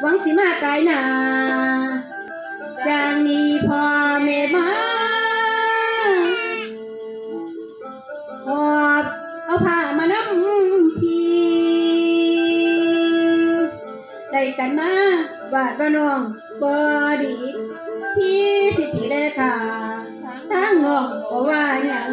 หวังสีมายหนาจางนี้พ่อแม่มาหอบเอาผ้ามานำพีได้กันมาวาดว่าน้องบอดีพี่สิทธิเลขาทั้งนองก็ว่าหยัง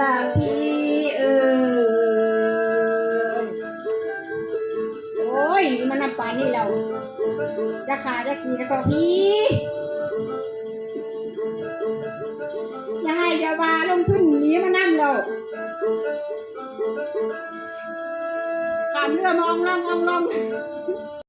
ลาพี่เออโอ้ยมันน้ำปานนี่เราจะขาจะขี่แล้วก็พี่ยาให้อย่าว่าลงขึ้นหนีมานั่งเราขามเรือมองลองมองลอง